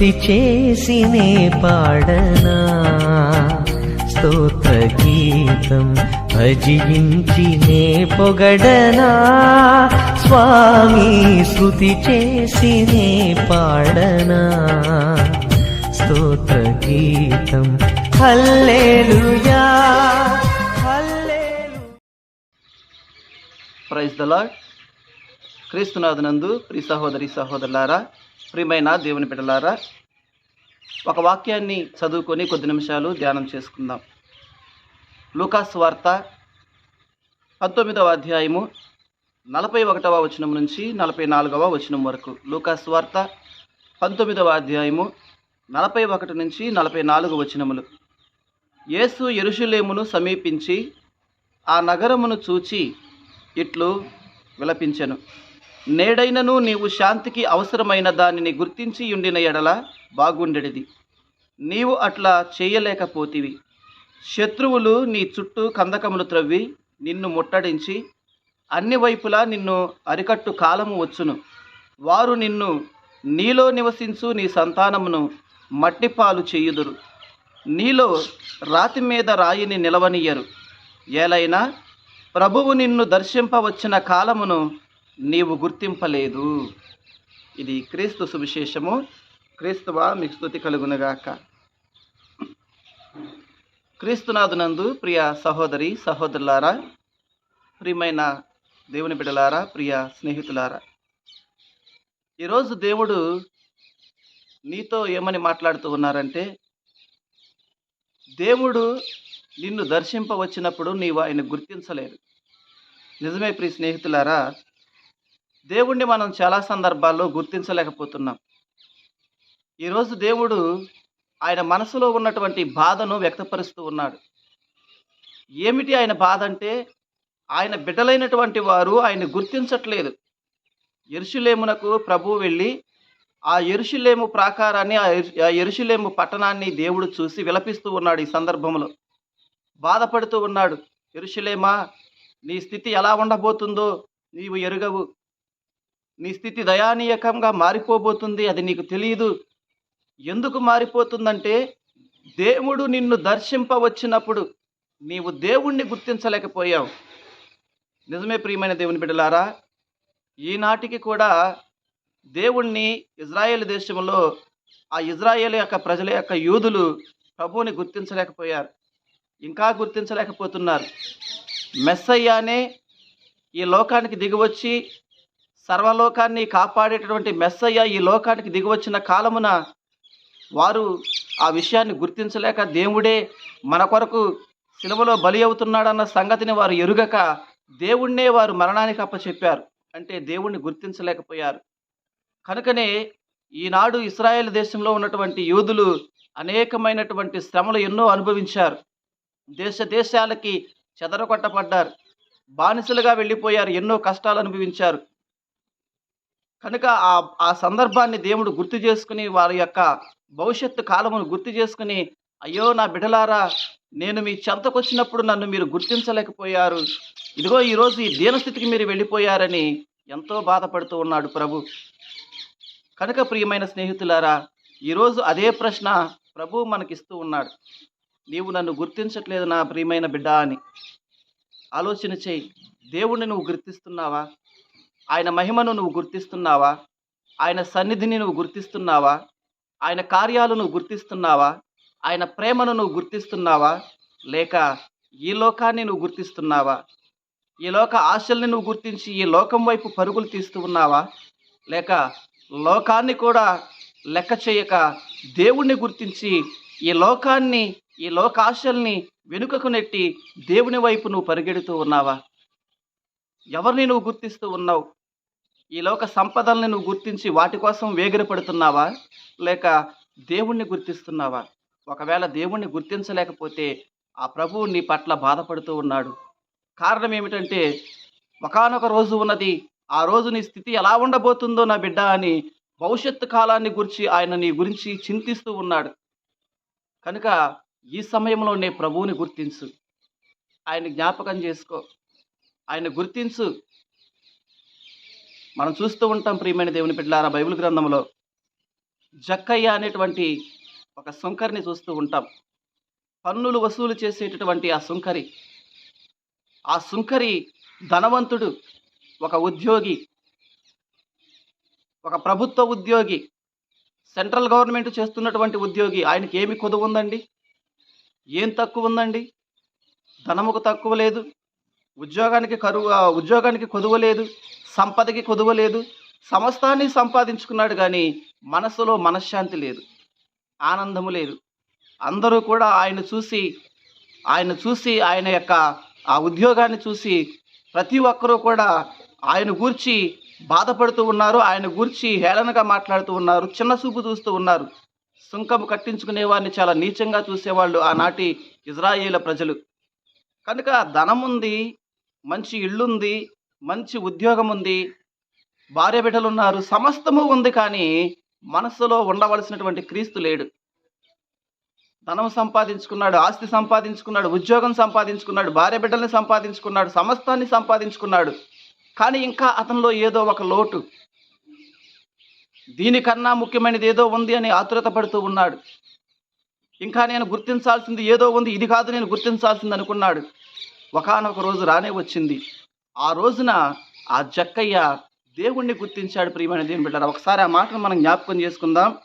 స్తుతి చేసినే పాడనా? స్తోత్ర గీతం భజించినే పొగడనా? స్వామి స్తుతి చేసినే పాడనా? స్తోత్ర గీతం హల్లేలుయా ప్రైజ్ ద లాడ్ క్రీస్తునాథునందు ప్రి సహోదరి సహోదరులారా ప్రియమైన దేవుని బిడ్డలారా ఒక వాక్యాన్ని చదువుకొని కొద్ది నిమిషాలు ధ్యానం చేసుకుందాం. లూకాస్ వార్త పంతొమ్మిదవ అధ్యాయము నలభై ఒకటవ వచనం నుంచి నలభై నాలుగవ వచనం వరకు. లూకాస్ వార్త పంతొమ్మిదవ అధ్యాయము నలభై ఒకటి నుంచి నలభై నాలుగు వచనములు. యేసు ఎరుషులేమును సమీపించి ఆ నగరమును చూచి ఇట్లు విలపించెను. నేడైనను నీవు శాంతికి అవసరమైన దానిని గుర్తించి ఉండిన ఎడల బాగుండెడిది. నీవు అట్లా చేయలేకపోతివి. శత్రువులు నీ చుట్టూ కందకములు త్రవ్వి నిన్ను ముట్టడించి అన్ని వైపులా నిన్ను అరికట్టు కాలము వచ్చును. వారు నిన్ను నీలో నివసించు నీ సంతానమును మట్టిపాలు చేయుదురు. నీలో రాతి మీద రాయిని నిలవనీయరు. ఏలైనా ప్రభువు నిన్ను దర్శింపవచ్చిన కాలమును నీవు గుర్తింపలేదు. ఇది క్రీస్తు సువిశేషము. క్రీస్తువా మీకు స్థుతి కలుగునగాక. క్రీస్తునాథునందు ప్రియ సహోదరి సహోదరులారా ప్రియమైన దేవుని బిడ్డలారా ప్రియ స్నేహితులారా. ఈరోజు దేవుడు నీతో ఏమని మాట్లాడుతూ ఉన్నారంటే దేవుడు నిన్ను దర్శింపవచ్చినప్పుడు నీవు ఆయన గుర్తించలేదు నిజమే ప్రియ స్నేహితులారా దేవుణ్ణి మనం చాలా సందర్భాల్లో గుర్తించలేకపోతున్నాం. ఈరోజు దేవుడు ఆయన మనసులో ఉన్నటువంటి బాధను వ్యక్తపరుస్తూ ఉన్నాడు. ఏమిటి ఆయన బాధ అంటే ఆయన బిడ్డలైనటువంటి వారు ఆయన గుర్తించట్లేదు. ఎరుషులేమునకు ప్రభువు వెళ్ళి ఆ ఎరుషులేము ప్రాకారాన్ని ఆ ఆ ఎరుషులేము పట్టణాన్ని దేవుడు చూసి విలపిస్తూ ఉన్నాడు ఈ సందర్భంలో. బాధపడుతూ ఉన్నాడు. ఎరుషులేమా నీ స్థితి ఎలా ఉండబోతుందో నీవు ఎరుగవు. నీ స్థితి దయానీయకంగా మారిపోబోతుంది అది నీకు తెలియదు ఎందుకు మారిపోతుందంటే దేవుడు నిన్ను దర్శింప వచ్చినప్పుడు నీవు దేవుణ్ణి గుర్తించలేకపోయావు. నిజమే ప్రియమైన దేవుని బిడ్డలారా ఈనాటికి కూడా దేవుణ్ణి ఇజ్రాయేల్ దేశంలో ఆ ఇజ్రాయేల్ యొక్క ప్రజల యొక్క యూదులు ప్రభువుని గుర్తించలేకపోయారు. ఇంకా గుర్తించలేకపోతున్నారు. మెస్సయ్యానే ఈ లోకానికి దిగివచ్చి సర్వలోకాన్ని కాపాడేటటువంటి మెస్సయ్య ఈ లోకానికి దిగివచ్చిన కాలమున వారు ఆ విషయాన్ని గుర్తించలేక దేవుడే మన కొరకు సిలువలో బలి అవుతున్నాడన్న సంగతిని వారు ఎరుగక దేవుణ్ణే వారు మరణానికి అప్పచెప్పారు. అంటే దేవుణ్ణి గుర్తించలేకపోయారు. కనుకనే ఈనాడు ఇస్రాయేల్ దేశంలో ఉన్నటువంటి యూదులు అనేకమైనటువంటి శ్రమలు ఎన్నో అనుభవించారు. దేశ దేశాలకి చెదరగొట్టబడ్డారు. బానిసలుగా వెళ్ళిపోయారు. ఎన్నో కష్టాలు అనుభవించారు. కనుక ఆ ఆ సందర్భాన్ని దేవుడు గుర్తు చేసుకుని వారి యొక్క భవిష్యత్తు కాలమును గుర్తు చేసుకుని అయ్యో నా బిడలారా నేను మీ చెంతకొచ్చినప్పుడు నన్ను మీరు గుర్తించలేకపోయారు. ఇదిగో ఈరోజు ఈ దీనస్థితికి మీరు వెళ్ళిపోయారని ఎంతో బాధపడుతూ ఉన్నాడు ప్రభు. కనుక ప్రియమైన స్నేహితులారా ఈరోజు అదే ప్రశ్న ప్రభు మనకిస్తూ ఉన్నాడు. నీవు నన్ను గుర్తించట్లేదు నా ప్రియమైన బిడ్డ అని. ఆలోచన చేయి. దేవుణ్ణి నువ్వు గుర్తిస్తున్నావా? ఆయన మహిమను నువ్వు గుర్తిస్తున్నావా? ఆయన సన్నిధిని నువ్వు గుర్తిస్తున్నావా? ఆయన కార్యాలు నువ్వు గుర్తిస్తున్నావా? ఆయన ప్రేమను నువ్వు గుర్తిస్తున్నావా? లేక ఈ లోకాన్ని నువ్వు గుర్తిస్తున్నావా? ఈ లోక ఆశల్ని నువ్వు గుర్తించి ఈ లోకం వైపు పరుగులు తీస్తూ ఉన్నావా? లేక లోకాన్ని కూడా లెక్క చేయక దేవుణ్ణి గుర్తించి ఈ లోకాన్ని ఈ లోకాశల్ని వెనుకకు నెట్టి దేవుని వైపు నువ్వు పరిగెడుతూ ఉన్నావా? ఎవరిని నువ్వు గుర్తిస్తూ ఉన్నావు? ఈ లోక సంపదల్ని నువ్వు గుర్తించి వాటి కోసం వేగిరపడుతున్నావా? లేక దేవుణ్ణి గుర్తిస్తున్నావా? ఒకవేళ దేవుణ్ణి గుర్తించలేకపోతే ఆ ప్రభువు నీ పట్ల బాధపడుతూ ఉన్నాడు. కారణం ఏమిటంటే ఒకానొక రోజు ఉన్నది ఆ రోజు నీ స్థితి ఎలా ఉండబోతుందో నా బిడ్డ అని భవిష్యత్తు కాలాన్ని గురించి ఆయన నీ గురించి చింతిస్తూ ఉన్నాడు. కనుక ఈ సమయంలోనే ప్రభువుని గుర్తించు. ఆయన జ్ఞాపకం చేసుకో. ఆయన గుర్తించు. మనం చూస్తూ ఉంటాం ప్రియమైన దేవుని బిడ్డలారా బైబిల్ గ్రంథంలో జక్కయ్య అనేటువంటి ఒక సుంకరిని చూస్తూ ఉంటాం. పన్నులు వసూలు చేసేటటువంటి ఆ సుంకరి. ఆ సుంకరి ధనవంతుడు ఒక ఉద్యోగి ఒక ప్రభుత్వ ఉద్యోగి సెంట్రల్ గవర్నమెంట్ చేస్తున్నటువంటి ఉద్యోగి. ఆయనకి ఏమి కొదువు ఉందండి? ఏం తక్కువ ఉందండి? ధనముకు తక్కువ లేదు. ఉద్యోగానికి కరువు ఆ ఉద్యోగానికి కొదువ లేదు. సంపదకి కొదువ లేదు. సమస్తాన్ని సంపాదించుకున్నాడు కానీ మనసులో మనశ్శాంతి లేదు. ఆనందము లేదు. అందరూ కూడా ఆయన చూసి ఆయన చూసి ఆయన యొక్క ఆ ఉద్యోగాన్ని చూసి ప్రతి ఒక్కరూ కూడా ఆయన గూర్చి బాధపడుతూ ఉన్నారు. ఆయన గూర్చి హేళనగా మాట్లాడుతూ ఉన్నారు. చిన్న చూపు చూస్తూ ఉన్నారు. సుంకము కట్టించుకునే వారిని చాలా నీచంగా చూసేవాళ్ళు ఆనాటి ఇజ్రాయేల ప్రజలు. కనుక ధనం ఉంది మంచి ఇళ్ళుంది మంచి ఉద్యోగం ఉంది భార్య బిడ్డలు ఉన్నారు సమస్తము ఉంది కానీ మనస్సులో ఉండవలసినటువంటి క్రీస్తు లేడు. ధనం సంపాదించుకున్నాడు ఆస్తి సంపాదించుకున్నాడు ఉద్యోగం సంపాదించుకున్నాడు భార్య బిడ్డల్ని సంపాదించుకున్నాడు సమస్తాన్ని సంపాదించుకున్నాడు. కానీ ఇంకా అతనిలో ఏదో ఒక లోటు. దీనికన్నా ముఖ్యమైనది ఏదో ఉంది అని ఆతురత పడుతూ ఉన్నాడు. ఇంకా నేను గుర్తించాల్సింది ఏదో ఉంది ఇది కాదు నేను గుర్తించాల్సింది అనుకున్నాడు. ఒకానొక రోజు రానే వచ్చింది. ఆ రోజున ఆ జక్కయ్య దేవుణ్ణి గుర్తించాడు ప్రియమైన దేవుని బిడ్డారు. ఒకసారి ఆ మాటను మనం జ్ఞాపకం చేసుకుందాం.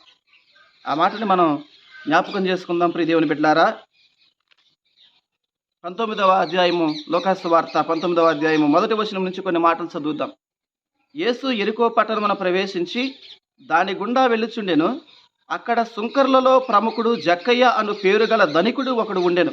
ఆ మాటని మనం జ్ఞాపకం చేసుకుందాం ప్రియ దేవుని బిడ్డారా. పంతొమ్మిదవ అధ్యాయము లోకాసు వార్త పంతొమ్మిదవ అధ్యాయము మొదటి వచనం నుంచి కొన్ని మాటలు చదువుదాం. యేసు ఎరుకో పట్టణమున ప్రవేశించి దాని గుండా వెళ్ళుచుండెను. అక్కడ సుంకర్లలో ప్రముఖుడు జక్కయ్య అను పేరు గల ధనికుడు ఒకడు ఉండెను.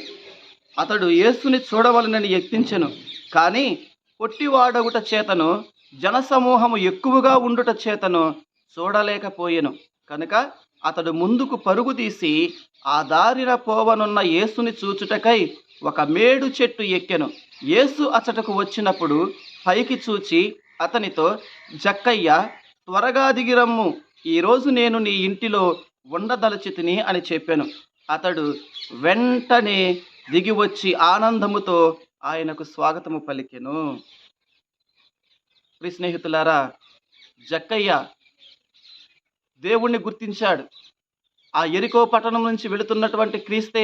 అతడు యేసుని చూడవలనని యత్నించెను. కానీ పొట్టివాడగుట చేతను జనసమూహము ఎక్కువగా ఉండుట చేతను చూడలేకపోయెను. కనుక అతడు ముందుకు పరుగు తీసి ఆ దారిన పోవనున్న యేసుని చూచుటకై ఒక మేడు చెట్టు ఎక్కెను. యేసు అచటకు వచ్చినప్పుడు పైకి చూచి అతనితో జక్కయ్య త్వరగా దిగిరమ్ము ఈరోజు నేను నీ ఇంటిలో ఉండదలచితిని అని చెప్పాను. అతడు వెంటనే దిగి వచ్చి ఆనందముతో ఆయనకు స్వాగతము పలికెను. ప్రియ స్నేహితులారా జక్కయ్య దేవుణ్ణి గుర్తించాడు. ఆ ఎరికో పట్టణం నుంచి వెళుతున్నటువంటి క్రీస్తే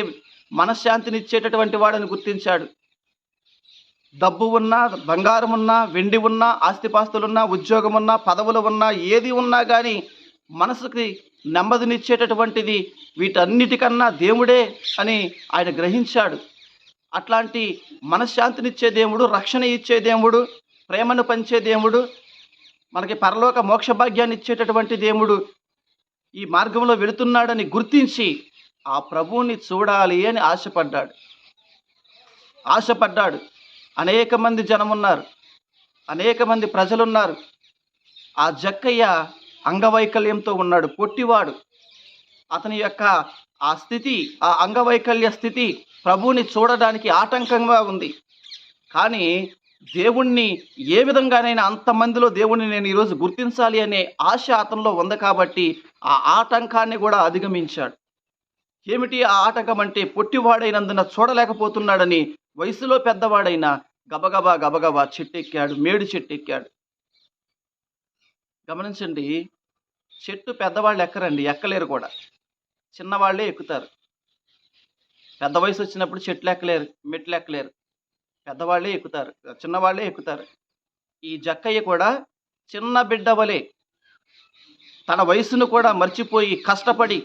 మనశ్శాంతినిచ్చేటటువంటి వాడని గుర్తించాడు. డబ్బు ఉన్నా బంగారం ఉన్నా వెండి ఉన్నా ఆస్తిపాస్తులున్నా ఉద్యోగం ఉన్నా పదవులు ఉన్నా ఏది ఉన్నా కానీ మనసుకి నెమ్మదినిచ్చేటటువంటిది వీటన్నిటికన్నా దేవుడే అని ఆయన గ్రహించాడు. అట్లాంటి మనశ్శాంతినిచ్చే దేవుడు రక్షణ ఇచ్చే దేవుడు ప్రేమను పంచే దేవుడు మనకి పరలోక మోక్ష భాగ్యాన్ని ఇచ్చేటటువంటి దేవుడు ఈ మార్గంలో వెళుతున్నాడని గుర్తించి ఆ ప్రభువుని చూడాలి అని ఆశపడ్డాడు. ఆశపడ్డాడు. అనేక మంది జనం ఉన్నారు. అనేక మంది ప్రజలున్నారు. ఆ జక్కయ్య అంగవైకల్యంతో ఉన్నాడు. పొట్టివాడు. అతని యొక్క ఆ స్థితి ఆ అంగవైకల్య స్థితి ప్రభువుని చూడడానికి ఆటంకంగా ఉంది. కానీ దేవుణ్ణి ఏ విధంగానైనా అంతమందిలో దేవుణ్ణి నేను ఈరోజు గుర్తించాలి అనే ఆశ అతనిలో ఉంది కాబట్టి ఆ ఆటంకాన్ని కూడా అధిగమించాడు. ఏమిటి ఆ ఆటంకం అంటే పొట్టివాడైనందున చూడలేకపోతున్నాడని వయసులో పెద్దవాడైన గబగబా గబగబా చెట్టెక్కాడు మేడు చెట్టెక్కాడు. గమనించండి చెట్టు పెద్దవాళ్ళు ఎక్కరండి? ఎక్కలేరు కూడా. చిన్నవాళ్ళే ఎక్కుతారు. పెద్ద వయసు వచ్చినప్పుడు చెట్లు ఎక్కలేరు మెట్లు ఎక్కలేరు. పెద్దవాళ్ళే ఎక్కుతారు చిన్నవాళ్ళే ఎక్కుతారు. ఈ జక్కయ్య కూడా చిన్న బిడ్డ వలె తన వయసును కూడా మర్చిపోయి కష్టపడి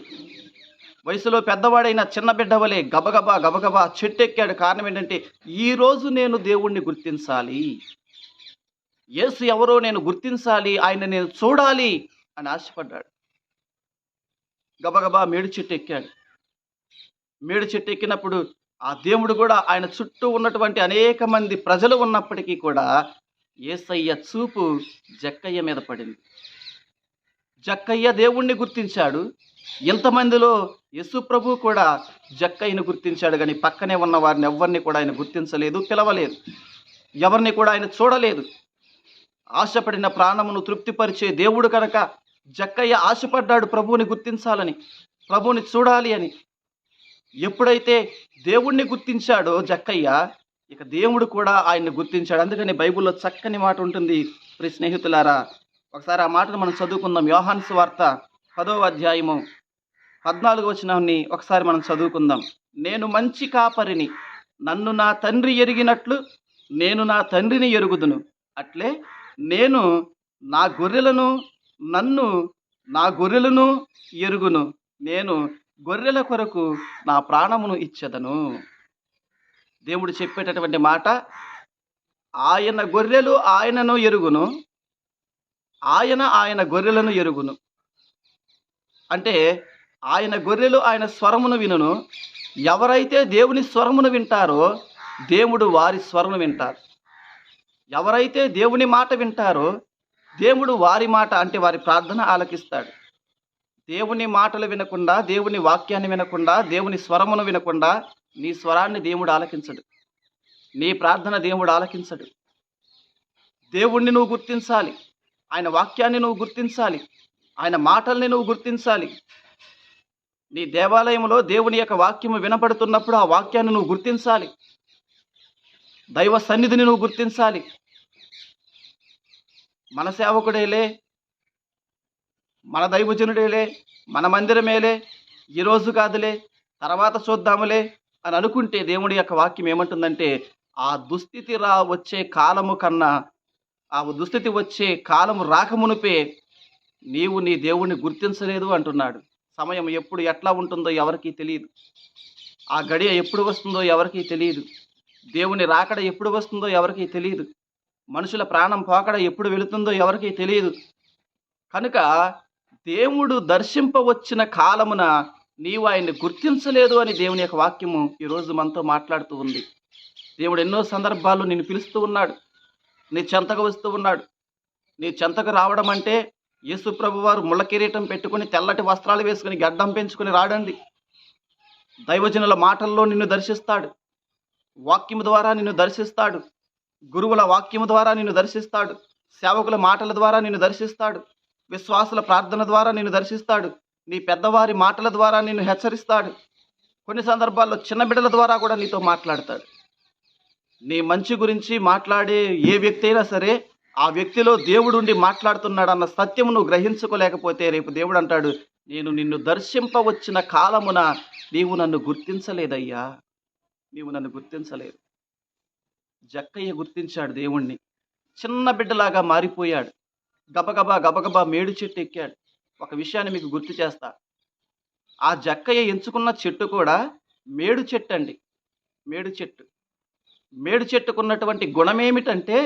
వయసులో పెద్దవాడైన చిన్న బిడ్డ వలె గబగబా గబగబా చెట్టు ఎక్కాడు కారణం ఏంటంటే ఈరోజు నేను దేవుణ్ణి గుర్తించాలి. యేసు ఎవరో నేను గుర్తించాలి ఆయన నేను చూడాలి అని ఆశపడ్డాడు. గబగబా మేడు చెట్టు ఎక్కాడు మేడు చెట్టు ఎక్కినప్పుడు ఆ దేవుడు కూడా ఆయన చుట్టూ ఉన్నటువంటి అనేక మంది ప్రజలు ఉన్నప్పటికీ కూడా ఏసయ్య చూపు జక్కయ్య మీద పడింది. జక్కయ్య దేవుణ్ణి గుర్తించాడు. ఇంతమందిలో యశు ప్రభు కూడా జక్కయ్యను గుర్తించాడు కానీ పక్కనే ఉన్న వారిని ఎవరిని కూడా ఆయన గుర్తించలేదు పిలవలేదు. ఎవరిని కూడా ఆయన చూడలేదు. ఆశపడిన ప్రాణమును తృప్తిపరిచే దేవుడు కనుక జక్కయ్య ఆశపడ్డాడు ప్రభువుని గుర్తించాలని ప్రభువుని చూడాలి అని ఎప్పుడైతే దేవుణ్ణి గుర్తించాడో జక్కయ్య ఇక దేవుడు కూడా ఆయన్ని గుర్తించాడు. అందుకని బైబిల్లో చక్కని మాట ఉంటుంది. ప్రి స్నేహితులారా ఒకసారి ఆ మాటను మనం చదువుకుందాం. యోహాన్స్ వార్త పదో అధ్యాయము పద్నాలుగు వచనాన్ని ఒకసారి మనం చదువుకుందాం. నేను మంచి కాపరిని నన్ను నా తండ్రి ఎరిగినట్లు నేను నా తండ్రిని ఎరుగుదును. అట్లే నేను నా గొర్రెలను నన్ను నా గొర్రెలను ఎరుగును. నేను గొర్రెల కొరకు నా ప్రాణమును ఇచ్చదను. దేవుడు చెప్పేటటువంటి మాట ఆయన గొర్రెలు ఆయనను ఎరుగును ఆయన ఆయన గొర్రెలను ఎరుగును. అంటే ఆయన గొర్రెలు ఆయన స్వరమును వినును. ఎవరైతే దేవుని స్వరమును వింటారో దేవుడు వారి స్వరమును వింటారు ఎవరైతే దేవుని మాట వింటారో దేవుడు వారి మాట అంటే వారి ప్రార్థన ఆలకిస్తాడు. దేవుని మాటలు వినకుండా దేవుని వాక్యాన్ని వినకుండా దేవుని స్వరమును వినకుండా నీ స్వరాన్ని దేవుడు ఆలకించడు. నీ ప్రార్థన దేవుడు ఆలకించడు. దేవుణ్ణి నువ్వు గుర్తించాలి. ఆయన వాక్యాన్ని నువ్వు గుర్తించాలి. ఆయన మాటల్ని నువ్వు గుర్తించాలి. నీ దేవాలయంలో దేవుని యొక్క వాక్యము వినపడుతున్నప్పుడు ఆ వాక్యాన్ని నువ్వు గుర్తించాలి. దైవ సన్నిధిని నువ్వు గుర్తించాలి. మన సేవకుడేలే మన దైవజనుడేలే మన మందిరమేలే ఈరోజు కాదులే తర్వాత చూద్దాములే అని అనుకుంటే దేవుడి యొక్క వాక్యం ఏమంటుందంటే ఆ దుస్థితి రా వచ్చే కాలము కన్నా ఆ దుస్థితి వచ్చే కాలము రాకమునిపే నీవు నీ దేవుణ్ణి గుర్తించలేదు అంటున్నాడు. సమయం ఎప్పుడు ఎట్లా ఉంటుందో ఎవరికీ తెలియదు. ఆ గడియ ఎప్పుడు వస్తుందో ఎవరికీ తెలియదు. దేవుని రాకడ ఎప్పుడు వస్తుందో ఎవరికీ తెలియదు. మనుషుల ప్రాణం పోకడ ఎప్పుడు వెళుతుందో ఎవరికీ తెలియదు. కనుక దేవుడు దర్శింపవచ్చిన కాలమున నీవు ఆయన్ని గుర్తించలేదు అని దేవుని యొక్క వాక్యము ఈరోజు మనతో మాట్లాడుతూ ఉంది. దేవుడు ఎన్నో సందర్భాల్లో నిన్ను పిలుస్తూ ఉన్నాడు. నీ చెంతకు వస్తూ ఉన్నాడు. నీ చెంతకు రావడం అంటే యేసు ప్రభు వారు ముళ్ళ కిరీటం పెట్టుకుని తెల్లటి వస్త్రాలు వేసుకుని గడ్డం పెంచుకుని రాడండి. దైవజనుల మాటల్లో నిన్ను దర్శిస్తాడు. వాక్యము ద్వారా నిన్ను దర్శిస్తాడు. గురువుల వాక్యము ద్వారా నిన్ను దర్శిస్తాడు. సేవకుల మాటల ద్వారా నిన్ను దర్శిస్తాడు. విశ్వాసుల ప్రార్థన ద్వారా నిన్ను దర్శిస్తాడు. నీ పెద్దవారి మాటల ద్వారా నిన్ను హెచ్చరిస్తాడు. కొన్ని సందర్భాల్లో చిన్న బిడ్డల ద్వారా కూడా నీతో మాట్లాడతాడు. నీ మంచి గురించి మాట్లాడే ఏ వ్యక్తి అయినా సరే ఆ వ్యక్తిలో దేవుడు ఉండి మాట్లాడుతున్నాడు అన్న సత్యము నువ్వు గ్రహించుకోలేకపోతే రేపు దేవుడు అంటాడు నేను నిన్ను దర్శింపవచ్చిన కాలమున నీవు నన్ను గుర్తించలేదయ్యా. నీవు నన్ను గుర్తించలేదు. జక్కయ్య గుర్తించాడు దేవుణ్ణి. చిన్న బిడ్డలాగా మారిపోయాడు. గబగబా గబగబా మేడు చెట్టు ఎక్కాడు. ఒక విషయాన్ని మీకు గుర్తు చేస్తా. ఆ జక్కయ్య ఎంచుకున్న చెట్టు కూడా మేడు చెట్టు అండి మేడు చెట్టు. మేడు చెట్టుకున్నటువంటి గుణమేమిటంటే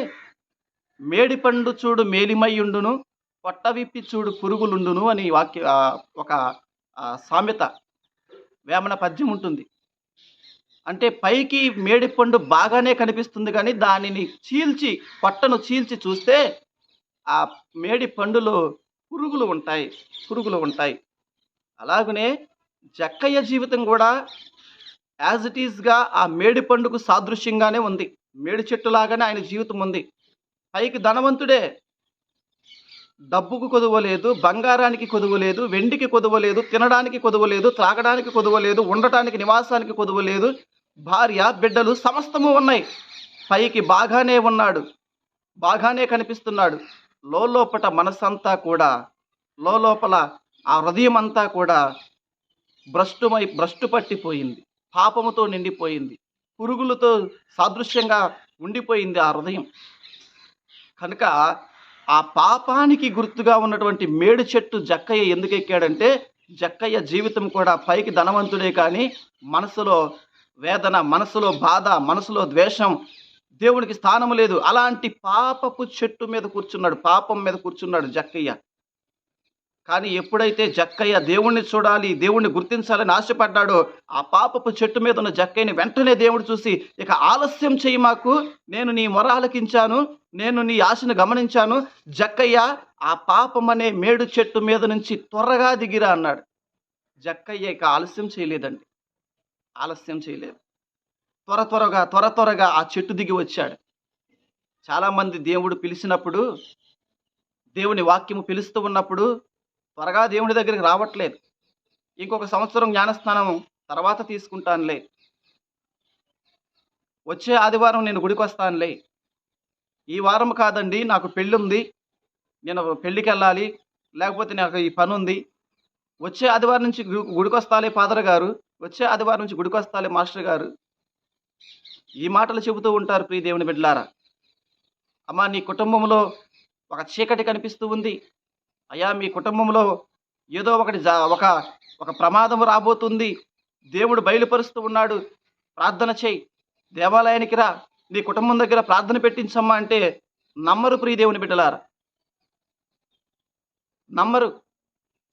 మేడి పండు చూడు మేలిమయ్యుండును పొట్ట విప్పి చూడు పురుగులుండును అని వాక్య ఒక సామెత వేమన పద్యం ఉంటుంది. అంటే పైకి మేడి పండు బాగానే కనిపిస్తుంది కానీ దానిని చీల్చి పొట్టను చీల్చి చూస్తే ఆ మేడి పండులో పురుగులు ఉంటాయి పురుగులు ఉంటాయి. అలాగనే జక్కయ్య జీవితం కూడా యాజ్ ఇట్ ఈస్గా ఆ మేడి పండుకు సాదృశ్యంగానే ఉంది. మేడి చెట్టులాగానే ఆయన జీవితం ఉంది. పైకి ధనవంతుడే. డబ్బుకు కొదవలేదు బంగారానికి కొదవలేదు వెండికి కొదవలేదు తినడానికి కొదవలేదు త్రాగడానికి కొదవలేదు ఉండటానికి నివాసానికి కొదవలేదు. భార్య బిడ్డలు సమస్తము ఉన్నాయి. పైకి బాగానే ఉన్నాడు. బాగానే కనిపిస్తున్నాడు. లోపట మనసంతా కూడా లోపల ఆ హృదయం అంతా కూడా భ్రష్టుమై భ్రష్టు పట్టిపోయింది. పాపముతో నిండిపోయింది. పురుగులతో సాదృశ్యంగా ఉండిపోయింది ఆ హృదయం. కనుక ఆ పాపానికి గుర్తుగా ఉన్నటువంటి మేడు చెట్టు జక్కయ్య ఎందుకు ఎక్కాడంటే జక్కయ్య జీవితం కూడా పైకి ధనవంతుడే కానీ మనసులో వేదన మనసులో బాధ మనసులో ద్వేషం దేవునికి స్థానం లేదు. అలాంటి పాపపు చెట్టు మీద కూర్చున్నాడు. పాపం మీద కూర్చున్నాడు జక్కయ్య. కానీ ఎప్పుడైతే జక్కయ్య దేవుణ్ణి చూడాలి దేవుణ్ణి గుర్తించాలని ఆశపడ్డాడో ఆ పాపపు చెట్టు మీద ఉన్న జక్కయ్యని వెంటనే దేవుడు చూసి ఇక ఆలస్యం చేయి మాకు. నేను నీ మొర ఆలకించాను నేను నీ ఆశను గమనించాను. జక్కయ్య ఆ పాపం అనే మేడు చెట్టు మీద నుంచి త్వరగా దిగిరా అన్నాడు. జక్కయ్య ఇక ఆలస్యం చేయలేదండి. ఆలస్యం చేయలేదు. త్వర త్వరగా త్వర త్వరగా ఆ చెట్టు దిగి వచ్చాడు. చాలామంది దేవుడు పిలిచినప్పుడు దేవుని వాక్యము పిలుస్తూ ఉన్నప్పుడు త్వరగా దేవుని దగ్గరికి రావట్లేదు. ఇంకొక సంవత్సరం జ్ఞానస్నానం తర్వాత తీసుకుంటానులే. వచ్చే ఆదివారం నేను గుడికి వస్తానులే ఈ వారం కాదండి నాకు పెళ్ళి ఉంది నేను పెళ్ళికి వెళ్ళాలి లేకపోతే నాకు ఈ పని ఉంది వచ్చే ఆదివారం నుంచి గు- గుడికొస్తాలే ఫాదర్ గారు. వచ్చే ఆదివారం నుంచి గుడికొస్తాలే మాస్టర్ గారు. ఈ మాటలు చెబుతూ ఉంటారు ప్రియ దేవుని బిడ్డలారా. అమ్మా నీ కుటుంబంలో ఒక చీకటి కనిపిస్తూ ఉంది. అయ్యా మీ కుటుంబంలో ఏదో ఒకటి జా ఒక ఒక ప్రమాదం రాబోతుంది. దేవుడు బయలుపరుస్తూ ఉన్నాడు. ప్రార్థన చేయి. దేవాలయానికి రా. నీ కుటుంబం దగ్గర ప్రార్థన పెట్టించమ్మా అంటే నమ్మరు ప్రియ దేవుని బిడ్డలారా. నమ్మరు.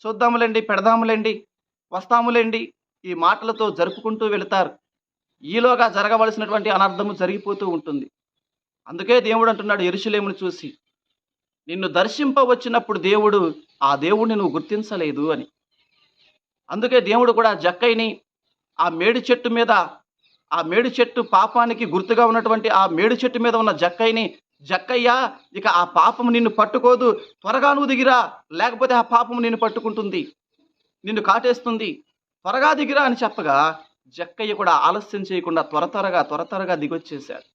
చూద్దాములేండి పెడదాములేండి వస్తాములేండి. ఈ మాటలతో జరుపుకుంటూ వెళతారు. ఈలోగా జరగవలసినటువంటి అనర్థము జరిగిపోతూ ఉంటుంది. అందుకే దేవుడు అంటున్నాడు ఎరుషులేమును చూసి నిన్ను దర్శింపవచ్చినప్పుడు దేవుడు ఆ దేవుడిని నువ్వు గుర్తించలేదు అని. అందుకే దేవుడు కూడా జక్కైని ఆ మేడి చెట్టు మీద ఆ మేడి చెట్టు పాపానికి గుర్తుగా ఉన్నటువంటి ఆ మేడి చెట్టు మీద ఉన్న జక్కైని జక్కయ్య ఇక ఆ పాపం నిన్ను పట్టుకోదు త్వరగా నువ్వు దిగిరా లేకపోతే ఆ పాపం నిన్ను పట్టుకుంటుంది నిన్ను కాటేస్తుంది త్వరగా దిగిరా అని చెప్పగా జక్కయ్య కూడా ఆలస్యం చేయకుండా త్వర త్వరగా త్వర త్వరగా దిగొచ్చేశాడు.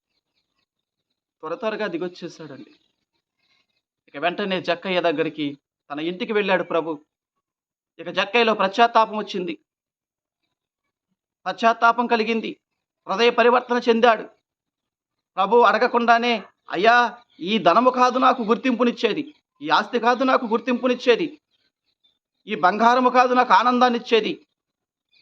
త్వర త్వరగా దిగొచ్చేసాడండి ఇక వెంటనే జక్కయ్య దగ్గరికి తన ఇంటికి వెళ్ళాడు ప్రభు. ఇక జక్కయ్యలో పశ్చాత్తాపం వచ్చింది. పశ్చాత్తాపం కలిగింది. హృదయ పరివర్తన చెందాడు. ప్రభు అడగకుండానే అయ్యా ఈ ధనము కాదు నాకు గుర్తింపునిచ్చేది. ఈ ఆస్తి కాదు నాకు గుర్తింపునిచ్చేది. ఈ బంగారము కాదు నాకు ఆనందాన్ని ఇచ్చేది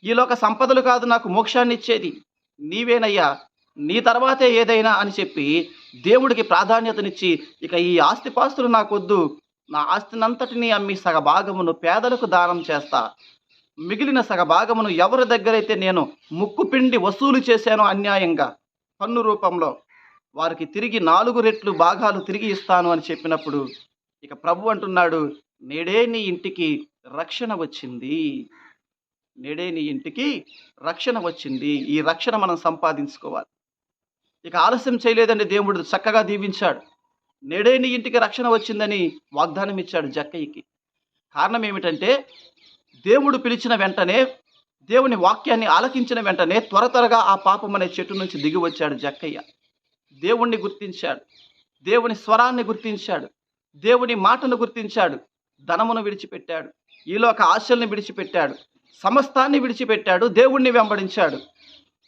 ఈలోక సంపదలు కాదు నాకు మోక్షాన్ని ఇచ్చేది నీవేనయ్యా నీ తర్వాతే ఏదైనా అని చెప్పి దేవుడికి ప్రాధాన్యతనిచ్చి ఇక ఈ ఆస్తిపాస్తులు నాకొద్దు. నా ఆస్తినంతటినీ అమ్మి సగభాగమును పేదలకు దానం చేస్తా. మిగిలిన సగభాగమును ఎవరి దగ్గరైతే నేను ముక్కు పిండి వసూలు చేశానో అన్యాయంగా పన్ను రూపంలో వారికి తిరిగి నాలుగు రెట్లు భాగాలు తిరిగి ఇస్తాను అని చెప్పినప్పుడు ఇక ప్రభు అంటున్నాడు నేడే నీ ఇంటికి రక్షణ వచ్చింది. నేడే నీ ఇంటికి రక్షణ వచ్చింది. ఈ రక్షణ మనం సంపాదించుకోవాలి. ఇక ఆలస్యం చేయలేదండి దేవుడు. చక్కగా దీవించాడు. నేడే నీ ఇంటికి రక్షణ వచ్చిందని వాగ్దానం ఇచ్చాడు జక్కయ్యకి. కారణం ఏమిటంటే దేవుడు పిలిచిన వెంటనే దేవుని వాక్యాన్ని ఆలకించిన వెంటనే త్వర త్వరగా ఆ పాపం అనే చెట్టు నుంచి దిగి వచ్చాడు జక్కయ్య. దేవుణ్ణి గుర్తించాడు. దేవుని స్వరాన్ని గుర్తించాడు. దేవుని మాటను గుర్తించాడు. ధనమును విడిచిపెట్టాడు. ఈలోక ఆశల్ని విడిచిపెట్టాడు. సమస్తాన్ని విడిచిపెట్టాడు దేవుణ్ణి వెంబడించాడు.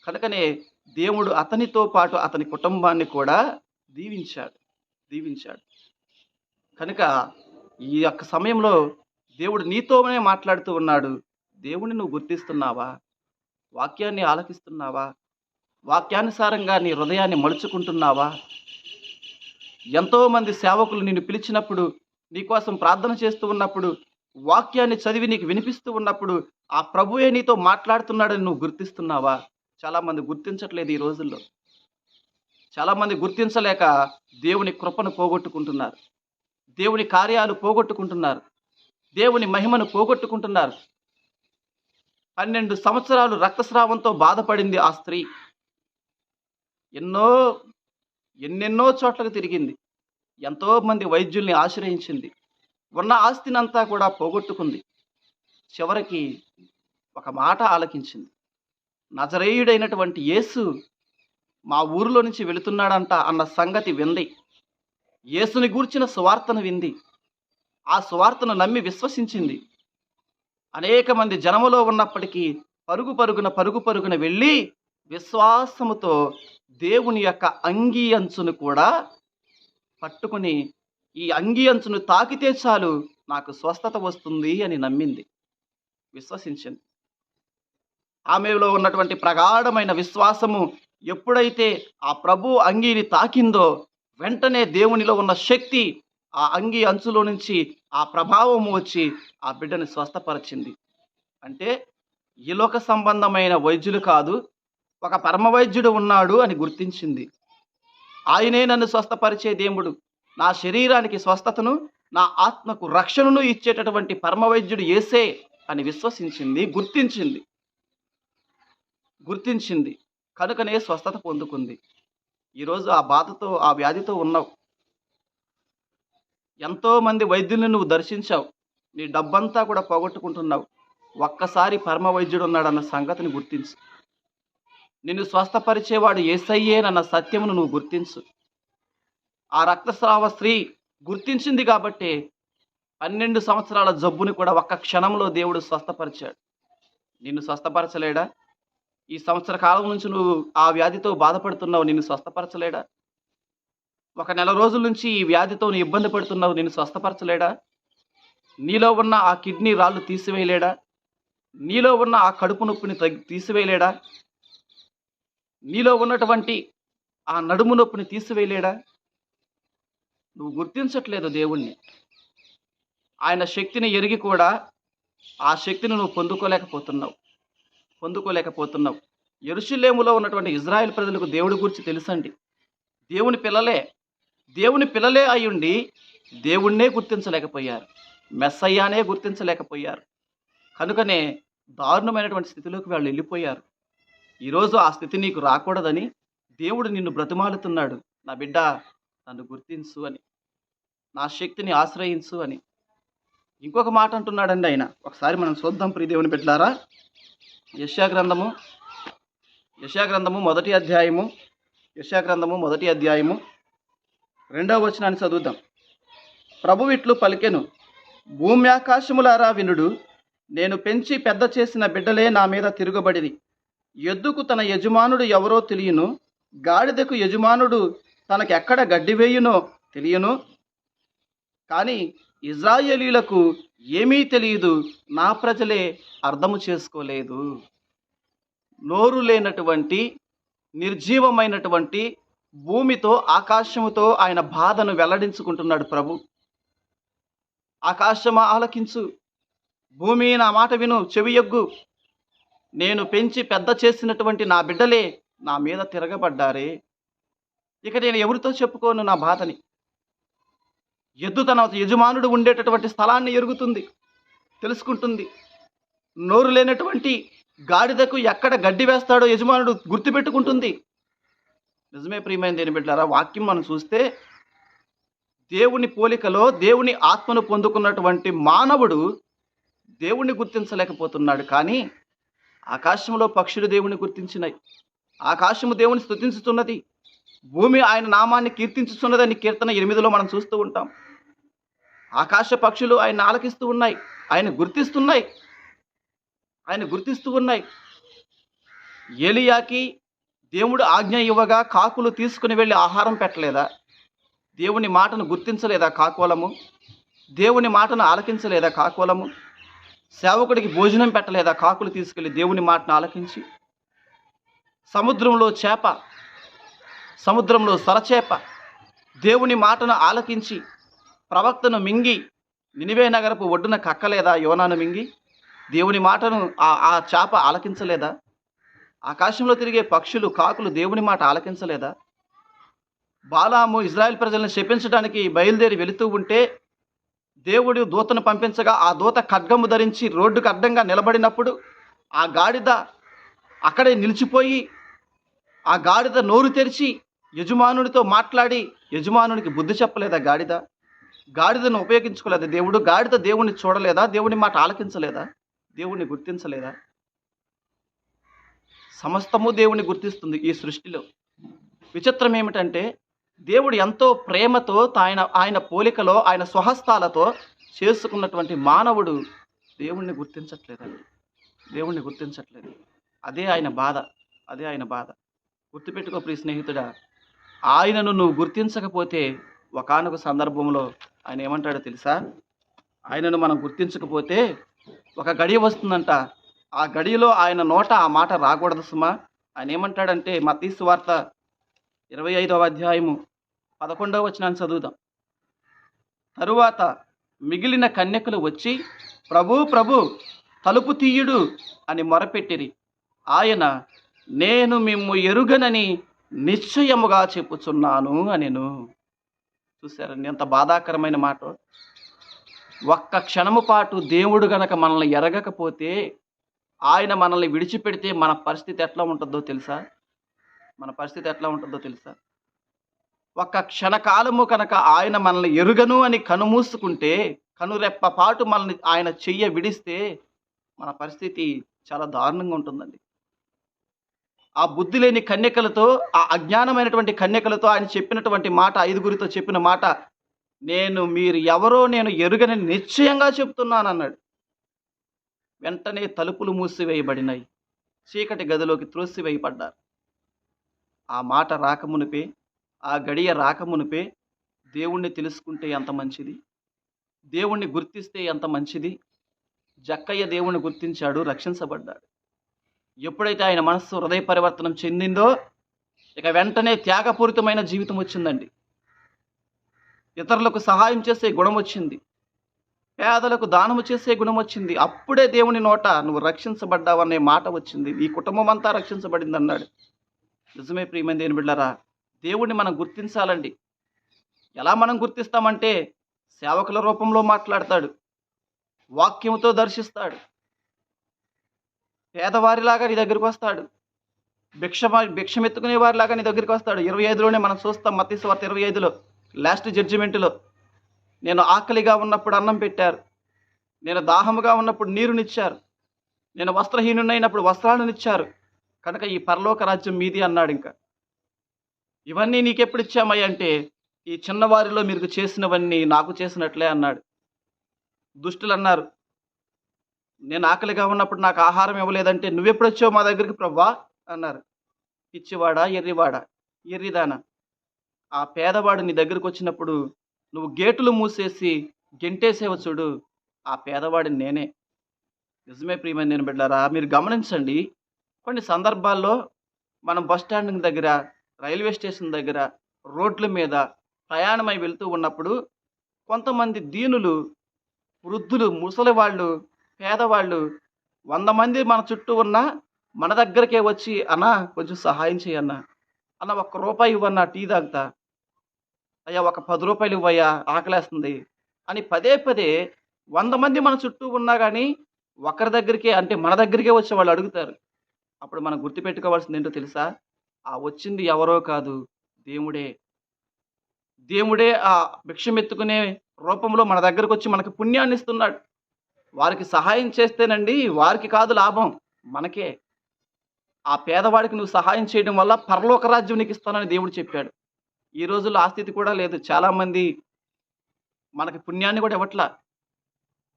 కనుకనే దేవుడు అతనితో పాటు అతని కుటుంబాన్ని కూడా దీవించాడు దీవించాడు. కనుక ఈ యొక్క సమయంలో దేవుడు నీతోనే మాట్లాడుతూ ఉన్నాడు. దేవుణ్ణి నువ్వు గుర్తిస్తున్నావా? వాక్యాన్ని ఆలకిస్తున్నావా? వాక్యానుసారంగా నీ హృదయాన్ని మలుచుకుంటున్నావా? ఎంతోమంది సేవకులు నిన్ను పిలిచినప్పుడు నీకోసం ప్రార్థన చేస్తూ ఉన్నప్పుడు వాక్యాన్ని చదివి నీకు వినిపిస్తూ ఉన్నప్పుడు ఆ ప్రభువే నీతో మాట్లాడుతున్నాడని నువ్వు గుర్తిస్తున్నావా? చాలామంది గుర్తించట్లేదు ఈ రోజుల్లో. చాలామంది గుర్తించలేక దేవుని కృపను పోగొట్టుకుంటున్నారు. దేవుని కార్యాలు పోగొట్టుకుంటున్నారు. దేవుని మహిమను పోగొట్టుకుంటున్నారు. పన్నెండు సంవత్సరాలు రక్తస్రావంతో బాధపడింది ఆ స్త్రీ. ఎన్నో ఎన్నెన్నో చోట్లకు తిరిగింది. ఎంతో మంది వైద్యుల్ని ఆశ్రయించింది. ఉన్న ఆస్తినంతా కూడా పోగొట్టుకుంది. చివరికి ఒక మాట ఆలకించింది. నజరేయుడైనటువంటి యేసు మా ఊరిలో నుంచి వెళుతున్నాడంట అన్న సంగతి వింది. యేసుని గూర్చిన సువార్తను వింది. ఆ సువార్తను నమ్మి విశ్వసించింది. అనేక మంది జనములో ఉన్నప్పటికీ పరుగు పరుగున పరుగు పరుగున వెళ్ళి విశ్వాసముతో దేవుని యొక్క అంగీ అంచును కూడా పట్టుకుని ఈ అంగి అంచును తాకితే చాలు నాకు స్వస్థత వస్తుంది అని నమ్మింది. విశ్వసించింది. ఆమెలో ఉన్నటువంటి ప్రగాఢమైన విశ్వాసము ఎప్పుడైతే ఆ ప్రభు అంగీని తాకిందో వెంటనే దేవునిలో ఉన్న శక్తి ఆ అంగి అంచులో నుంచి ఆ ప్రభావము వచ్చి ఆ బిడ్డని స్వస్థపరిచింది. అంటే ఈలోక సంబంధమైన వైద్యులు కాదు ఒక పరమ వైద్యుడు ఉన్నాడు అని గుర్తించింది. ఆయనే నన్ను స్వస్థపరిచే దేవుడు. నా శరీరానికి స్వస్థతను నా ఆత్మకు రక్షణను ఇచ్చేటటువంటి పరమవైద్యుడు ఏసే అని విశ్వసించింది గుర్తించింది. గుర్తించింది. కనుకనే స్వస్థత పొందుకుంది. ఈరోజు ఆ బాధతో ఆ వ్యాధితో ఉన్నావు. ఎంతోమంది వైద్యుల్ని నువ్వు దర్శించావు. నీ డబ్బంతా కూడా పోగొట్టుకుంటున్నావు. ఒక్కసారి పరమ వైద్యుడు ఉన్నాడన్న సంగతిని గుర్తించు. నిన్ను స్వస్థపరిచేవాడు ఏసయ్యేనన్న సత్యమును నువ్వు గుర్తించు. ఆ రక్తస్రావ స్త్రీ గుర్తించింది కాబట్టే పన్నెండు సంవత్సరాల జబ్బుని కూడా ఒక్క క్షణంలో దేవుడు స్వస్థపరిచాడు. నిన్ను స్వస్థపరచలేడా? ఈ సంవత్సర కాలం నుంచి నువ్వు ఆ వ్యాధితో బాధపడుతున్నావు నిన్ను స్వస్థపరచలేడా? ఒక నెల రోజుల నుంచి ఈ వ్యాధితో నువ్వు ఇబ్బంది పడుతున్నావు నిన్ను స్వస్థపరచలేడా? నీలో ఉన్న ఆ కిడ్నీ రాళ్ళు తీసివేయలేడా? నీలో ఉన్న ఆ కడుపు నొప్పిని తగ్గి తీసివేయలేడా? నీలో ఉన్నటువంటి ఆ నడుము నొప్పిని తీసివేయలేడా? నువ్వు గుర్తించట్లేదు దేవుణ్ణి. ఆయన శక్తిని ఎరిగి కూడా ఆ శక్తిని నువ్వు పొందుకోలేకపోతున్నావు. పొందుకోలేకపోతున్నావు. ఎరుషులేములో ఉన్నటువంటి ఇజ్రాయెల్ ప్రజలకు దేవుడి గురించి తెలుసండి. దేవుని పిల్లలే దేవుని పిల్లలే అయ్యుండి దేవుణ్ణే గుర్తించలేకపోయారు. మెస్సయ్యానే గుర్తించలేకపోయారు. కనుకనే దారుణమైనటువంటి స్థితిలోకి వాళ్ళు వెళ్ళిపోయారు. ఈరోజు ఆ స్థితి నీకు రాకూడదని దేవుడు నిన్ను బ్రతిమాలుతున్నాడు. నా బిడ్డ నన్ను గుర్తించు అని నా శక్తిని ఆశ్రయించు అని. ఇంకొక మాట అంటున్నాడండి ఆయన. ఒకసారి మనం చూద్దాం ప్రియ పెట్టారా యశాగ్రంథము యశాగ్రంథము మొదటి అధ్యాయము యశాగ్రంథము మొదటి అధ్యాయము రెండవ వచనాన్ని చదువుదాం. ప్రభు ఇట్లు పలికెను భూమి ఆకాశములారా వినుడు నేను పెంచి పెద్ద చేసిన బిడ్డలే నా మీద తిరుగుబడిది ఎద్దుకు తన యజమానుడు ఎవరో తెలియను గాడిదకు యజమానుడు తనకెక్కడ గడ్డి వేయునో తెలియను. కానీ ఇజ్రాయేలీలకు ఏమీ తెలియదు. నా ప్రజలే అర్థము చేసుకోలేదు. నోరు లేనటువంటి నిర్జీవమైనటువంటి భూమితో ఆకాశముతో ఆయన బాధను వెల్లడించుకుంటున్నాడు ప్రభు. ఆకాశమా ఆలకించు. భూమి నా మాట విను చెవియొగ్గు నేను పెంచి పెద్ద చేసినటువంటి నా బిడ్డలే నా మీద తిరగబడ్డారే. ఇక నేను ఎవరితో చెప్పుకోను నా బాధని? ఎద్దు తన యజమానుడు ఉండేటటువంటి స్థలాన్ని ఎరుగుతుంది తెలుసుకుంటుంది. నోరు లేనటువంటి గాడిదకు ఎక్కడ గడ్డి వేస్తాడో యజమానుడు గుర్తుపెట్టుకుంటుంది. నిజమే ప్రియమైన దేని బిడ్డారా వాక్యం మనం చూస్తే దేవుని పోలికలో దేవుని ఆత్మను పొందుకున్నటువంటి మానవుడు దేవుణ్ణి గుర్తించలేకపోతున్నాడు. కానీ ఆకాశంలో పక్షులు దేవుని గుర్తించినాయి ఆకాశము దేవుని స్తుతించుతున్నది. భూమి ఆయన నామాన్ని కీర్తించుతున్నదని కీర్తన ఎనిమిదిలో మనం చూస్తూ ఉంటాం. ఆకాశ పక్షులు ఆయన ఆలకిస్తూ ఉన్నాయి. ఆయన గుర్తిస్తున్నాయి. ఆయన గుర్తిస్తూ ఉన్నాయి. ఏలియాకి దేవుడు ఆజ్ఞ ఇవ్వగా కాకులు తీసుకుని వెళ్ళి ఆహారం పెట్టలేదా? దేవుని మాటను గుర్తించలేదా కాకోలము? దేవుని మాటను ఆలకించలేదా కాకోలము? సేవకుడికి భోజనం పెట్టలేదా? కాకులు తీసుకెళ్ళి దేవుని మాటను ఆలకించి. సముద్రంలో చేప సముద్రంలో సరచేప. దేవుని మాటను ఆలకించి ప్రవక్తను మింగి నినివే నగరపు ఒడ్డున కక్కలేదా? యోనాను మింగి దేవుని మాటను ఆ ఆ చేప ఆలకించలేదా? ఆకాశంలో తిరిగే పక్షులు కాకులు దేవుని మాట ఆలకించలేదా? బాలాము ఇజ్రాయెల్ ప్రజలను శపించడానికి బయలుదేరి వెళుతూ ఉంటే దేవుడు దూతను పంపించగా ఆ దూత ఖడ్గము ధరించి రోడ్డుకు అడ్డంగా నిలబడినప్పుడు ఆ గాడిద అక్కడే నిలిచిపోయి ఆ గాడిద నోరు తెరిచి యజమానుడితో మాట్లాడి యజమానునికి బుద్ధి చెప్పలేదా గాడిద? గాడిదను ఉపయోగించుకోలేదా? దేవుడు గాడిద దేవుణ్ణి చూడలేదా? దేవుని మాట ఆలకించలేదా? దేవుణ్ణి గుర్తించలేదా? సమస్తము దేవుని గుర్తిస్తుంది ఈ సృష్టిలో. విచిత్రం ఏమిటంటే దేవుడు ఎంతో ప్రేమతో ఆయన ఆయన పోలికలో ఆయన స్వహస్తాలతో చేసుకున్నటువంటి మానవుడు దేవుణ్ణి గుర్తించట్లేదండి దేవుణ్ణి గుర్తించట్లేదు. అదే ఆయన బాధ. అదే ఆయన బాధ. గుర్తుపెట్టుకో ప్రియ స్నేహితుడా ఆయనను నువ్వు గుర్తించకపోతే ఒకానొక సందర్భంలో ఆయన ఏమంటాడో తెలుసా? ఆయనను మనం గుర్తించకపోతే ఒక గడియ వస్తుందంట. ఆ గడియలో ఆయన నోట ఆ మాట రాకూడదు సుమా. ఆయన ఏమంటాడంటే మతీసు వార్త ఇరవై ఐదవ అధ్యాయము పదకొండవ వచనాన్ని చదువుదాం. తరువాత మిగిలిన కన్యకులు వచ్చి ప్రభు ప్రభు తలుపు తీయుడు అని మొరపెట్టిరి. ఆయన నేను మిమ్ము ఎరుగనని నిశ్చయముగా చెప్పుచున్నాను అనిను. చూసారండి ఎంత బాధాకరమైన మాట. ఒక్క క్షణము పాటు దేవుడు గనక మనల్ని ఎరగకపోతే ఆయన మనల్ని విడిచిపెడితే మన పరిస్థితి ఎట్లా ఉంటుందో తెలుసా? మన పరిస్థితి ఎట్లా ఉంటుందో తెలుసా? ఒక్క క్షణకాలము కనుక ఆయన మనల్ని ఎరుగను అని కనుమూసుకుంటే కనురెప్ప పాటు మనల్ని ఆయన చెయ్య విడిస్తే మన పరిస్థితి చాలా దారుణంగా ఉంటుందండి. ఆ బుద్ధి లేని కన్యకలతో ఆ అజ్ఞానమైనటువంటి కన్యకలతో ఆయన చెప్పినటువంటి మాట ఐదుగురితో చెప్పిన మాట నేను మీరు ఎవరో నేను ఎరుగని నిశ్చయంగా చెప్తున్నాను అన్నాడు వెంటనే తలుపులు మూసివేయబడినాయి. చీకటి గదిలోకి త్రోసివేయబడ్డారు. ఆ మాట రాకమునిపే ఆ గడియ రాకమునిపే దేవుణ్ణి తెలుసుకుంటే ఎంత మంచిది? దేవుణ్ణి గుర్తిస్తే ఎంత మంచిది? జక్కయ్య దేవుణ్ణి గుర్తించాడు రక్షించబడ్డాడు. ఎప్పుడైతే ఆయన మనస్సు హృదయ పరివర్తనం చెందిందో ఇక వెంటనే త్యాగపూరితమైన జీవితం వచ్చిందండి. ఇతరులకు సహాయం చేసే గుణం వచ్చింది. పేదలకు దానము చేసే గుణం వచ్చింది. అప్పుడే దేవుని నోట నువ్వు రక్షించబడ్డావనే మాట వచ్చింది. ఈ కుటుంబం అంతా రక్షించబడింది అన్నాడు. నిజమే ప్రియమైన దేని బిడ్డరా దేవుణ్ణి మనం గుర్తించాలండి. ఎలా మనం గుర్తిస్తామంటే సేవకుల రూపంలో మాట్లాడతాడు. వాక్యముతో దర్శిస్తాడు. పేదవారిలాగా నీ దగ్గరికి వస్తాడు. భిక్ష భిక్షమెత్తుకునే వారిలాగా నీ దగ్గరికి వస్తాడు. ఇరవై ఐదులోనే మనం చూస్తాం మతీశ్వార్త ఇరవై ఐదులో లాస్ట్ జడ్జిమెంట్లో. నేను ఆకలిగా ఉన్నప్పుడు అన్నం పెట్టారు. నేను దాహముగా ఉన్నప్పుడు నీరునిచ్చారు. నేను వస్త్రహీనునైనప్పుడు వస్త్రాలనిచ్చారు. కనుక ఈ పరలోక రాజ్యం మీది అన్నాడు ఇంకా. ఇవన్నీ నీకెప్పుడు ఇచ్చామయ్య అంటే ఈ చిన్నవారిలో మీరు చేసినవన్నీ నాకు చేసినట్లే అన్నాడు. దుష్టులు అన్నారు నేను ఆకలిగా ఉన్నప్పుడు నాకు ఆహారం ఇవ్వలేదంటే నువ్వెప్పుడు వచ్చావు మా దగ్గరికి ప్రవ్వా? అన్నారు. పిచ్చివాడ ఎర్రివాడ ఎర్రిదాన. ఆ పేదవాడు నీ దగ్గరికి వచ్చినప్పుడు నువ్వు గేటులు మూసేసి గెంటేసేవ చూడు ఆ పేదవాడిని నేనే. నిజమే ప్రియమైన నేను బిడ్డారా మీరు గమనించండి కొన్ని సందర్భాల్లో మనం బస్ స్టాండ్ దగ్గర రైల్వే స్టేషన్ దగ్గర రోడ్ల మీద ప్రయాణమై వెళ్తూ ఉన్నప్పుడు కొంతమంది దీనులు వృద్ధులు ముసలి వాళ్ళు పేదవాళ్ళు వంద మంది మన చుట్టూ ఉన్నా మన దగ్గరకే వచ్చి అన్న కొంచెం సహాయం చేయన్నా అన్న ఒక్క రూపాయి ఇవ్వన్నా టీ తాగుతా. అయ్యా ఒక పది రూపాయలు ఇవ్వయ్యా ఆకలేస్తుంది. అని పదే పదే వంద మంది మన చుట్టూ ఉన్నా కానీ ఒకరి దగ్గరికే అంటే మన దగ్గరికే వచ్చి వాళ్ళు అడుగుతారు. అప్పుడు మనం గుర్తుపెట్టుకోవాల్సింది ఏంటో తెలుసా? ఆ వచ్చింది ఎవరో కాదు దేవుడే. దేవుడే ఆ భిక్షమెత్తుకునే రూపంలో మన దగ్గరకు వచ్చి మనకు పుణ్యాన్ని ఇస్తున్నాడు. వారికి సహాయం చేస్తేనండి వారికి కాదు లాభం. మనకే. ఆ పేదవాడికి నువ్వు సహాయం చేయడం వల్ల పరలోక రాజ్యం నీకు ఇస్తానని దేవుడు చెప్పాడు. ఈ రోజుల్లో ఆ స్థితి కూడా లేదు. చాలామంది మనకి పుణ్యాన్ని కూడా ఇవ్వట్లా.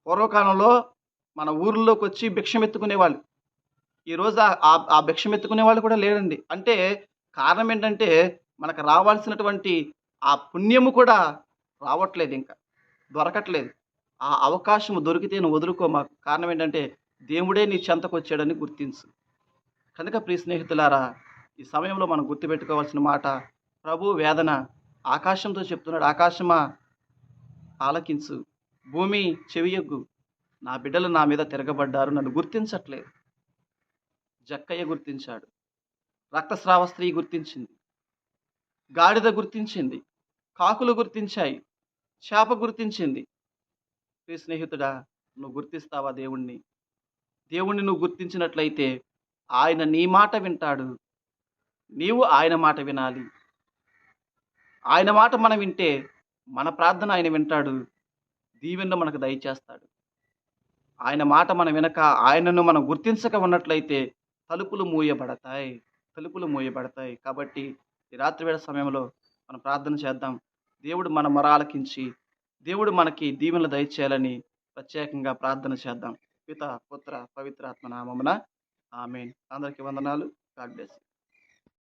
పూర్వకాలంలో మన ఊర్లోకి వచ్చి భిక్షం వాళ్ళు. ఈరోజు ఆ- ఆ ఆ వాళ్ళు కూడా లేరండి. అంటే కారణం ఏంటంటే మనకు రావాల్సినటువంటి ఆ పుణ్యము కూడా రావట్లేదు ఇంకా. దొరకట్లేదు. ఆ అవకాశం దొరికితే నువ్వు వదులుకో మాకు కారణం ఏంటంటే దేవుడే నీ చెంతకు వచ్చాడని గుర్తించు. కనుక ప్రియ స్నేహితులారా ఈ సమయంలో మనం గుర్తుపెట్టుకోవాల్సిన మాట ప్రభు వేదన ఆకాశంతో చెప్తున్నాడు. ఆకాశమా ఆలకించు. భూమి చెవియొగ్గు. నా బిడ్డలు నా మీద తిరగబడ్డారు. నన్ను గుర్తించట్లేదు. జక్కయ్య గుర్తించాడు. రక్తస్రావ స్త్రీ గుర్తించింది. గాడిద గుర్తించింది. కాకులు గుర్తించాయి. చేప గుర్తించింది. ప్రియ స్నేహితుడా నువ్వు గుర్తిస్తావా దేవుణ్ణి? దేవుణ్ణి నువ్వు గుర్తించినట్లయితే ఆయన నీ మాట వింటాడు. నీవు ఆయన మాట వినాలి. ఆయన మాట మనం వింటే మన ప్రార్థన ఆయన వింటాడు. దీవెన్ను మనకు దయచేస్తాడు. ఆయన మాట మనం వినక ఆయనను మనం గుర్తించక ఉన్నట్లయితే తలుపులు మూయబడతాయి. తలుపులు మూయబడతాయి. కాబట్టి ఈ రాత్రివేళ సమయంలో మనం ప్రార్థన చేద్దాం. దేవుడు మన మొరాలకించి దేవుడు మనకి దీవెనలు దయచేయాలని ప్రత్యేకంగా ప్రార్థన చేద్దాం. పిత పుత్ర పవిత్రాత్మ నామమున. ఆమె అందరికీ వందనాలు. God bless